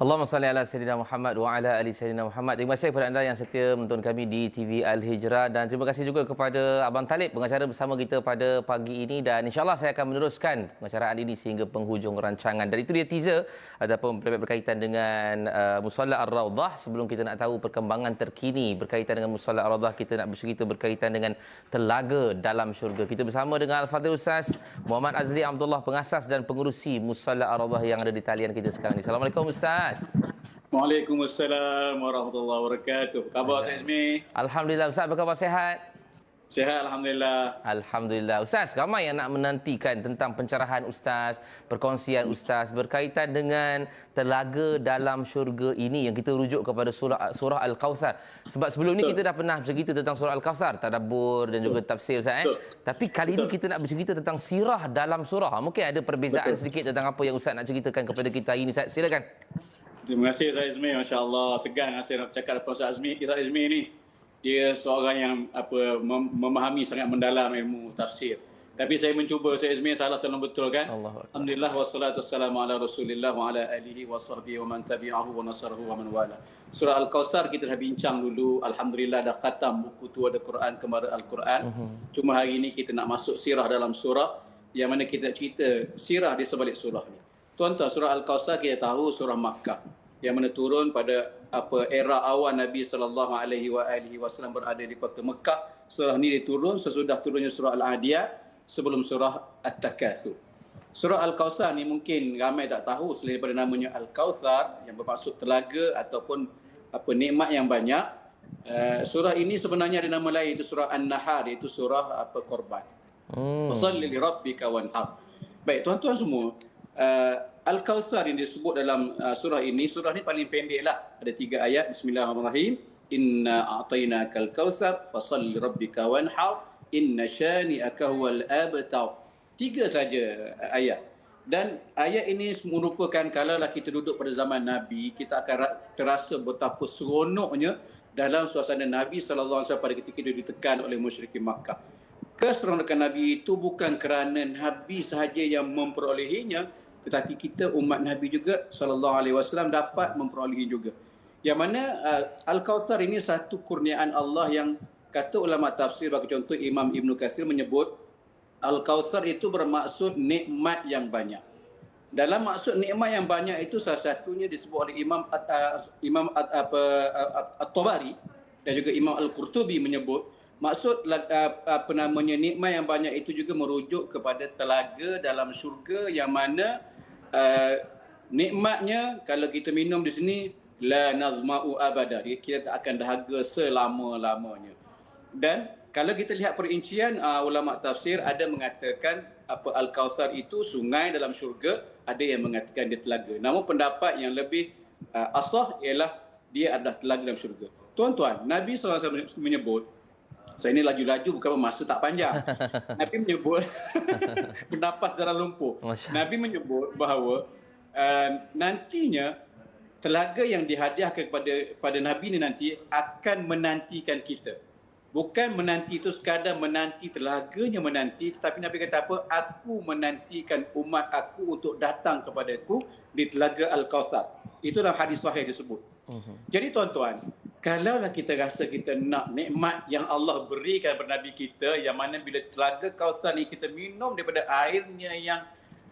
Allahumma salli ala Sayyidina Muhammad wa ala ali Sayyidina Muhammad. Terima kasih kepada anda yang setia menonton kami di TV Al-Hijrah dan terima kasih juga kepada Abang Talib pengacara bersama kita pada pagi ini dan insyaAllah saya akan meneruskan pengacaraan ini sehingga penghujung rancangan. Dan itu dia teaser ataupun berkaitan dengan uh, Musalla Ar-Rawdah. Sebelum kita nak tahu perkembangan terkini berkaitan dengan Musalla Ar-Rawdah, kita nak bercerita berkaitan dengan telaga dalam syurga. Kita bersama dengan Al-Fadhil Ustaz Muhammad Azli Abdullah, pengasas dan pengurusi Musalla Ar-Rawdah yang ada di talian kita sekarang ini. Assalamualaikum Ustaz. Ustaz. Waalaikumsalam warahmatullahi wabarakatuh. Khabar Ustaz Izmi? Alhamdulillah Ustaz, apa khabar sihat? Sihat Alhamdulillah. Alhamdulillah. Ustaz, ramai yang nak menantikan tentang pencerahan Ustaz, perkongsian Ustaz berkaitan dengan telaga dalam syurga ini yang kita rujuk kepada surah, surah Al-Kawthar. Sebab sebelum ini kita dah pernah bercerita tentang surah Al-Kawthar, tadabbur dan juga tafsir Ustaz. Eh? Tapi kali ini kita nak bercerita tentang sirah dalam surah. Mungkin ada perbezaan Betul. sedikit tentang apa yang Ustaz nak ceritakan kepada kita hari ini. Ustaz, silakan. Terima kasih Ustaz Izmi. Masya Allah. Segan saya nak bercakap dengan Ustaz Izmi. Ustaz Izmi ni dia seorang yang apa memahami sangat mendalam ilmu tafsir. Tapi saya mencuba Ustaz Izmi salah tolong betul kan? Allah Alhamdulillah wassalatu wassalamu ala Rasulillah wa ala alihi wa sahbihi wa man tabi'ahu wa nasarahu wa man wala. Surah Al-Kausar kita dah bincang dulu. Alhamdulillah dah khatam buku tua ada Quran kemara Al-Quran. Uh-huh. Cuma hari ini kita nak masuk sirah dalam surah yang mana kita cerita sirah di sebalik surah ni. Tuan-tuan surah Al-Kausar kita tahu surah Makkah yang mana turun pada apa era awal Nabi sallallahu alaihi wasallam berada di kota Mekah. Surah ini diturun sesudah turunnya surah Al-Adiyat sebelum surah At-Takatsur. Surah Al-Kautsar ni mungkin ramai tak tahu selain daripada namanya Al-Kautsar yang bermaksud telaga ataupun apa nikmat yang banyak. Uh, surah ini sebenarnya ada nama lain itu surah An-Nahr iaitu surah apa korban. Hmm. Fasalli li rabbika wanhar. Baik tuan-tuan semua, uh, Al-Kawthar yang disebut dalam uh, surah ini, surah ini paling pendek lah. Ada tiga ayat. Bismillahirrahmanirrahim. Inna a'tayna kal kawthar fasalli rabbika wanhar inna shani'aka huwal abtar. Tiga saja ayat. Dan ayat ini merupakan kalaulah kita duduk pada zaman Nabi, kita akan terasa betapa seronoknya dalam suasana Nabi SAW pada ketika dia ditekan oleh musyrikin Makkah. Keseronokan Nabi itu bukan kerana Nabi sahaja yang memperolehinya, tetapi kita umat Nabi juga sallallahu alaihi wasallam dapat memperolehi juga. Yang mana uh, Al-Kautsar ini satu kurniaan Allah yang kata ulama tafsir bagi contoh Imam Ibn Katsir menyebut Al-Kautsar itu bermaksud nikmat yang banyak. Dalam maksud nikmat yang banyak itu salah satunya disebut oleh Imam uh, Imam apa uh, At-Tabari dan juga Imam Al-Qurtubi menyebut maksud uh, apa namanya nikmat yang banyak itu juga merujuk kepada telaga dalam syurga yang mana uh, nikmatnya kalau kita minum di sini la nazma'u abada. Kita tak akan dahaga selama-lamanya. Dan kalau kita lihat perincian uh, ulama tafsir ada mengatakan apa al-kausar itu sungai dalam syurga ada yang mengatakan dia telaga. Namun pendapat yang lebih uh, asah ialah dia adalah telaga dalam syurga. Tuan-tuan nabi SAW menyebut saya ini laju-laju bukan masa tak panjang. Nabi menyebut bernapas dalam lumpur. Nabi menyebut bahawa uh, nantinya telaga yang dihadiahkan kepada pada Nabi ini nanti akan menantikan kita. Bukan menanti itu sekadar menanti telaganya menanti tetapi Nabi kata apa? Aku menantikan umat aku untuk datang kepada aku di telaga Al-Kawthar. Itulah hadis sahih disebut. Uh-huh. Jadi tuan-tuan, kalaulah kita rasa kita nak nikmat yang Allah berikan kepada Nabi kita yang mana bila telaga kawasan ni kita minum daripada airnya yang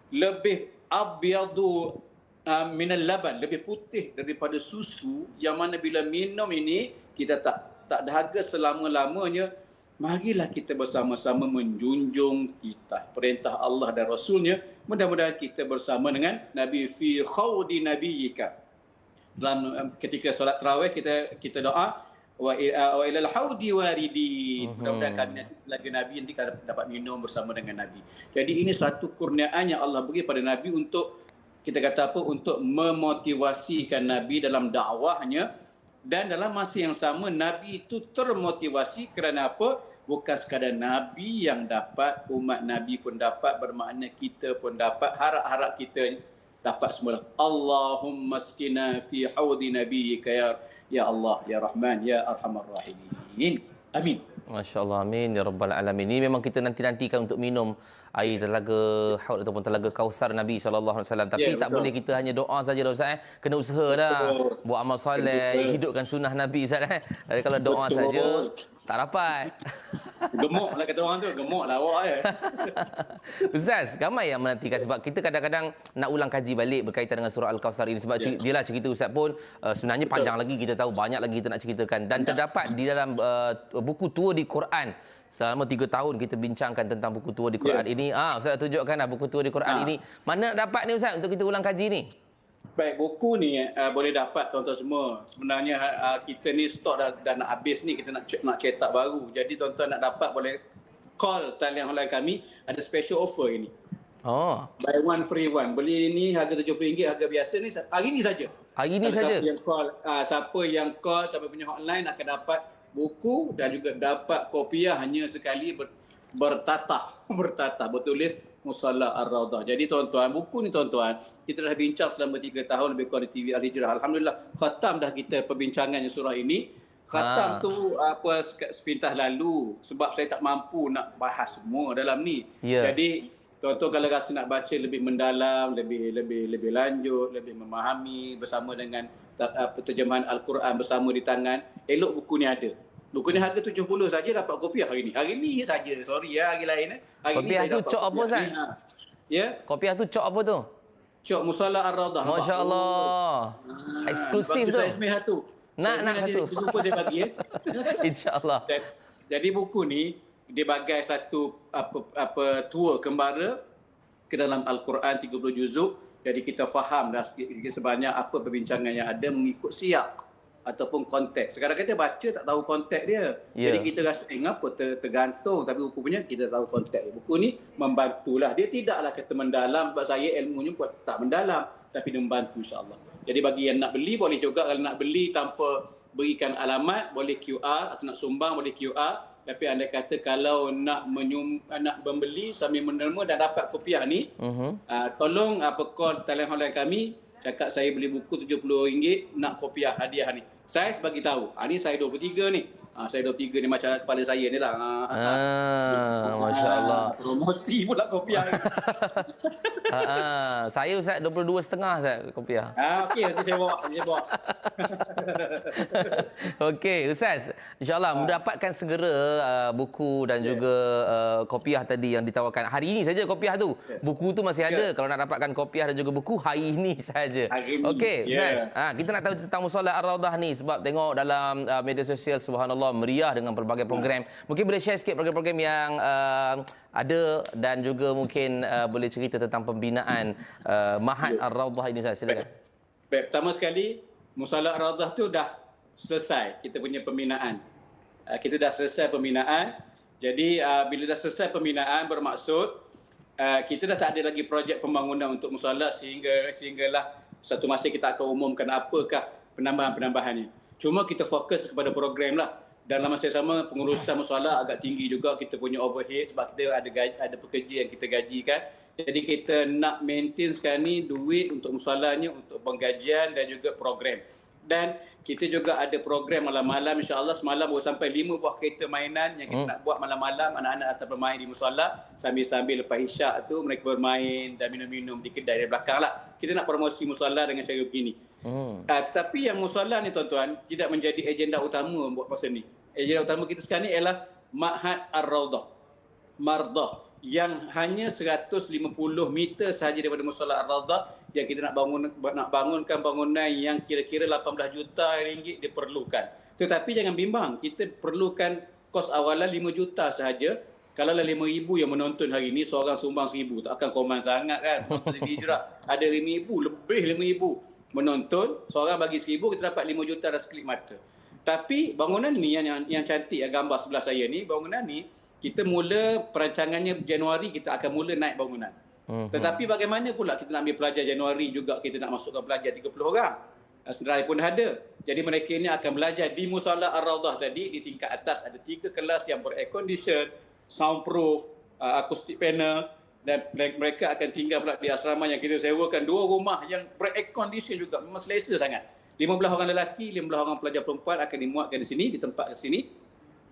lebih abyadu uh, minal laban lebih putih daripada susu yang mana bila minum ini kita tak tak dahaga selama-lamanya marilah kita bersama-sama menjunjung kita perintah Allah dan Rasulnya. Mudah-mudahan kita bersama dengan Nabi fi khawdi nabiyyika. Dalam um, ketika solat tarawih kita kita doa wa wa ilal haudi waridi. Mhm. Mudah-mudahan kami nanti lagi Nabi nanti kita dapat minum bersama dengan Nabi. Jadi ini satu kurniaan yang Allah beri pada Nabi untuk kita kata apa untuk memotivasikan Nabi dalam dakwahnya dan dalam masa yang sama Nabi itu termotivasi kerana apa? Bukan sekadar Nabi yang dapat, umat Nabi pun dapat, bermakna kita pun dapat, harap-harap kita dapat semula. Allahumma skina fi haudi nabiyyika ya ya Allah ya Rahman ya Arhamar Rahimin. Amin. Masya Allah, amin ya Rabbal Alamin. Ini memang kita nanti-nantikan untuk minum air telaga haud ataupun telaga kausar Nabi SAW. Tapi Ya, tak betul. boleh kita hanya doa saja dah Ustaz. Eh. Kena usaha dah. Betul. Buat amal soleh, hidupkan sunnah Nabi Ustaz. Eh. Kalau doa Betul. saja, tak dapat. Gemuk lah kata orang tu, gemuk lah awak ya. Ustaz, ramai yang menantikan sebab kita kadang-kadang nak ulang kaji balik berkaitan dengan surah Al-Kausar ini sebab Ya. yeah. dia lah cerita Ustaz pun uh, sebenarnya panjang lagi kita tahu banyak lagi kita nak ceritakan dan terdapat di dalam uh, buku tua di Quran selama tiga tahun kita bincangkan tentang buku tua di Quran Ya. ini. Ah Ustaz tunjukkan lah buku tua di Quran Ah. ini. Mana nak dapat ni Ustaz untuk kita ulang kaji ni? Baik, buku ni uh, boleh dapat tuan-tuan semua. Sebenarnya uh, kita ni stok dah, dah nak habis ni, kita nak nak cetak baru. Jadi tuan-tuan nak dapat boleh call talian hotline kami, ada special offer ini. Oh, Buy one free one. Beli ni harga RM70, harga biasa ni hari ni saja. hari ni Siapa saja. yang call, uh, siapa yang call kami punya hotline akan dapat buku dan juga dapat kopiah hanya sekali ber, bertatah, bertatah bertulis Musalla Ar-Raudah. Jadi tuan-tuan, buku ni tuan-tuan, kita dah bincang selama 3 tahun lebih kurang di TV Al-Hijrah. Alhamdulillah, khatam dah kita perbincangan yang surah ini. Khatam Ah. tu apa sepintas lalu sebab saya tak mampu nak bahas semua dalam ni. Ya. Jadi tuan-tuan kalau rasa nak baca lebih mendalam, lebih lebih lebih lanjut, lebih memahami bersama dengan terjemahan Al-Quran bersama di tangan, elok buku ni ada. Buku ni harga 70 saja dapat kopiah hari ni. Hari ni saja. Sorry ya hari lain eh. Hari Kopiah saya tu cok apa, Ustaz? ni, ha. Ya, Kopiah tu cok apa tu? cok Musalla Ar-Radah. nampak? Masya Allah. Oh. Eksklusif tu. Ismail satu. Nak, nak satu. Jumpa saya bagi eh. InsyaAllah. Jadi buku ni dia bagai satu apa apa tour kembara ke dalam Al-Quran 30 juzuk. Jadi kita faham dah sedikit sebanyak apa perbincangan yang ada mengikut siap ataupun konteks. Sekarang kita baca tak tahu konteks dia. Ya. Jadi kita rasa eh ngapa ter, tergantung tapi buku punya kita tahu konteks. Buku ni membantulah. Dia tidaklah kata mendalam sebab saya ilmunya buat tak mendalam tapi dia membantu insya-Allah. Jadi bagi yang nak beli boleh juga kalau nak beli tanpa berikan alamat boleh QR atau nak sumbang boleh QR tapi anda kata kalau nak menyum, nak membeli sambil menerima dan dapat kopiah ni Mhm. uh, tolong apa call talian hotline kami cakap saya beli buku RM70 nak kopiah hadiah ni saya bagi tahu ha, ni saya 23 ni ha, saya 23 ni macam kepala saya ni lah ha, Ah, Masya Allah. promosi pula kopiah Ha, ha. Saya Ustaz 22 setengah Ustaz kopiah. ha, okey nanti saya bawa nanti saya bawa Okey, Ustaz. InsyaAllah mendapatkan segera uh, buku dan Ya. juga uh, kopiah tadi yang ditawarkan. Hari ini saja kopiah tu. Ya. Buku tu masih ada. Kalau nak dapatkan kopiah dan juga buku, hari ini saja. Okey. Ustaz. Ha, kita nak tahu tentang Musola Ar-Raudah ni sebab tengok dalam uh, media sosial subhanallah meriah dengan pelbagai program. Mungkin boleh share sikit program-program yang uh, ada dan juga mungkin uh, boleh cerita tentang pembinaan uh, Mahat Ar-Raudah ini Ustaz. Silakan. Baik, pertama sekali Musalah Radah tu dah selesai kita punya pembinaan. Uh, kita dah selesai pembinaan. Jadi uh, bila dah selesai pembinaan bermaksud uh, kita dah tak ada lagi projek pembangunan untuk musalah sehingga sehinggalah satu masa kita akan umumkan apakah penambahan-penambahannya. Cuma kita fokus kepada program lah. Dan dalam masa yang sama pengurusan musalah agak tinggi juga kita punya overhead sebab kita ada gaji, ada pekerja yang kita gajikan. Jadi kita nak maintain sekarang ni duit untuk musalahnya, untuk penggajian dan juga program. Dan kita juga ada program malam-malam insya-Allah semalam baru sampai 5 buah kereta mainan yang kita Hmm. nak buat malam-malam anak-anak datang bermain di musola sambil-sambil lepas isyak tu mereka bermain dan minum-minum di kedai di belakang lah. Kita nak promosi musola dengan cara begini. Hmm. Uh, tetapi yang musola ni tuan-tuan tidak menjadi agenda utama buat masa ni. Agenda utama kita sekarang ni ialah Ma'had Ar-Raudah. Mardah yang hanya 150 meter sahaja daripada musola Ar-Raudah yang kita nak bangun nak bangunkan bangunan yang kira-kira 18 juta ringgit diperlukan. Tetapi jangan bimbang, kita perlukan kos awalan 5 juta sahaja. Kalau lah 5 ribu yang menonton hari ni, seorang sumbang seribu. Tak akan koman sangat kan. Hijrah. Ada 5 ribu, lebih 5 ribu menonton. Seorang bagi seribu, kita dapat 5 juta dah sekelip mata. Tapi bangunan ni yang, yang, yang cantik, yang gambar sebelah saya ni, bangunan ni, kita mula perancangannya Januari, kita akan mula naik bangunan. Hmm. Tetapi bagaimana pula kita nak ambil pelajar Januari juga kita nak masukkan pelajar 30 orang. Senarai pun ada. Jadi mereka ini akan belajar di Musala Ar-Rawdah tadi di tingkat atas ada tiga kelas yang ber-air condition, soundproof, uh, acoustic panel dan mereka akan tinggal pula di asrama yang kita sewakan dua rumah yang ber-air condition juga memang selesa sangat. 15 orang lelaki, 15 orang pelajar perempuan akan dimuatkan di sini, di tempat di sini.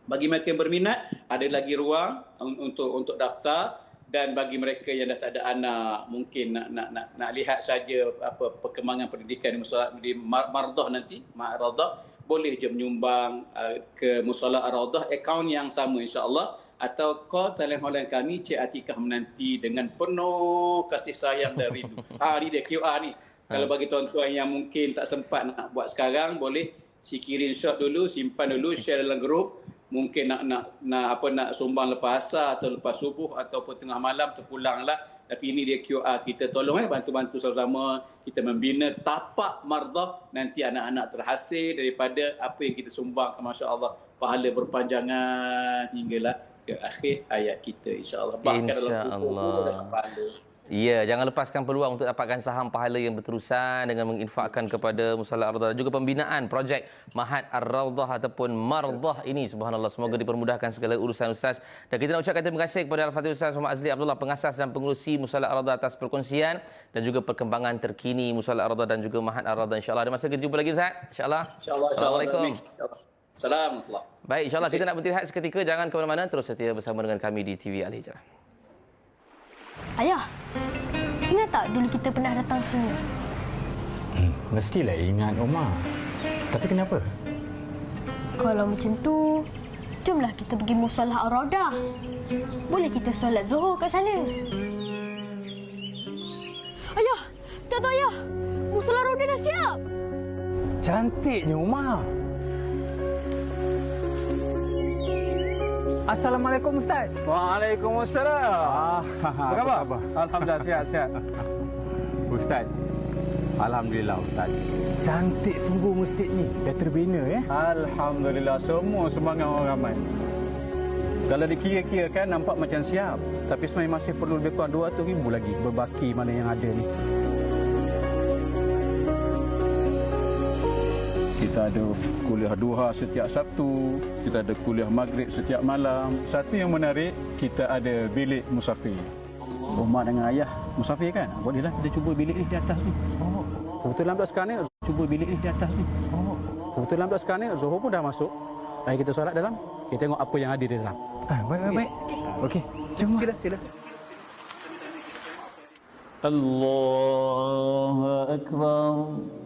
Bagi mereka yang berminat, ada lagi ruang untuk untuk daftar dan bagi mereka yang dah tak ada anak mungkin nak nak nak, nak lihat saja apa perkembangan pendidikan di musola di Mar- Mardah nanti Mardah boleh je menyumbang uh, ke musola Ar-Raudah akaun yang sama insya-Allah atau call telefon hotline kami Cik Atikah menanti dengan penuh kasih sayang dan rindu. ha ni dia QR ni. Kalau bagi tuan-tuan yang mungkin tak sempat nak buat sekarang boleh screenshot dulu, simpan dulu, share dalam grup mungkin nak nak nak apa nak sumbang lepas asar atau lepas subuh ataupun tengah malam terpulanglah. Tapi ini dia QR kita tolong eh bantu-bantu sama-sama. Kita membina tapak mardah nanti anak-anak terhasil daripada apa yang kita sumbangkan masya-Allah pahala berpanjangan hinggalah ke akhir ayat kita insya-Allah bahkan dalam Insya-Allah. kubur dalam pahala Ya, jangan lepaskan peluang untuk dapatkan saham pahala yang berterusan dengan menginfakkan kepada Musalla dan juga pembinaan projek Mahat Ar-Rawdah ataupun Mardah ini. Subhanallah, semoga dipermudahkan segala urusan Ustaz. Dan kita nak ucapkan terima kasih kepada Al-Fatih Ustaz Muhammad Azli Abdullah, pengasas dan pengurusi Musalla Ar-Rawdah atas perkongsian dan juga perkembangan terkini Musalla Ar-Rawdah dan juga Mahat Ar-Rawdah. InsyaAllah ada masa kita jumpa lagi Ustaz. InsyaAllah. insya-Allah Assalamualaikum. Assalamualaikum. Baik, insyaAllah kita nak berhenti seketika. Jangan ke mana-mana. Terus setia bersama dengan kami di TV Al-Hijrah. Ayah, ingat tak dulu kita pernah datang sini? Hmm, mestilah ingat Omar. Tapi kenapa? Kalau macam tu, jomlah kita pergi musalah Ar-Raudah. Boleh kita solat Zuhur kat sana. Ayah, tak tahu ayah. Musalah Ar-Raudah dah siap. Cantiknya Omar. Assalamualaikum Ustaz. Waalaikumsalam. Apa khabar? Alhamdulillah sihat sihat. Ustaz. Alhamdulillah Ustaz. Cantik sungguh masjid ni. Dah terbina ya. Alhamdulillah semua sumbangan orang ramai. Kalau dikira-kira kan nampak macam siap. Tapi sebenarnya masih perlu lebih kurang 200 ribu lagi berbaki mana yang ada ni. Kita ada kuliah duha setiap Sabtu, kita ada kuliah maghrib setiap malam. Satu yang menarik, kita ada bilik musafir. Rumah dengan ayah musafir kan? Bolehlah kita cuba bilik ni di atas ni. Oh. Kebetulan pula sekarang ni, cuba bilik ni di atas ni. Oh. Kebetulan pula sekarang ni, Zohor pun dah masuk. Mari kita solat dalam. Kita tengok apa yang ada di dalam. Ah, baik baik baik. Okey. Jom Sila, sila. Allahu Akbar.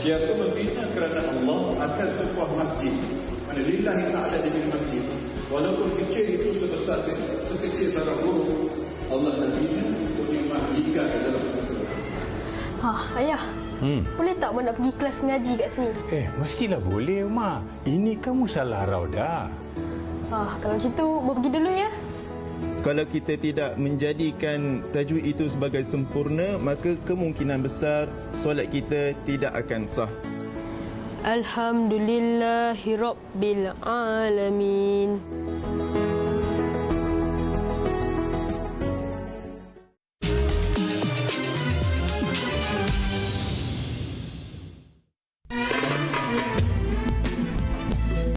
Siapa membina kerana Allah akan sebuah masjid Mana lillahi ta'ala dibina masjid Walaupun kecil itu sebesar sekecil sarang burung Allah dah bina untuk nikmat ligat di dalam syurga Ha, ayah. Hmm. Boleh tak Mak nak pergi kelas ngaji kat sini? Eh, mestilah boleh Omar. Ini kan musalah Raudah. Ha, kalau macam tu, Mak pergi dulu ya. Kalau kita tidak menjadikan tajwid itu sebagai sempurna, maka kemungkinan besar solat kita tidak akan sah. Alhamdulillahirabbil alamin.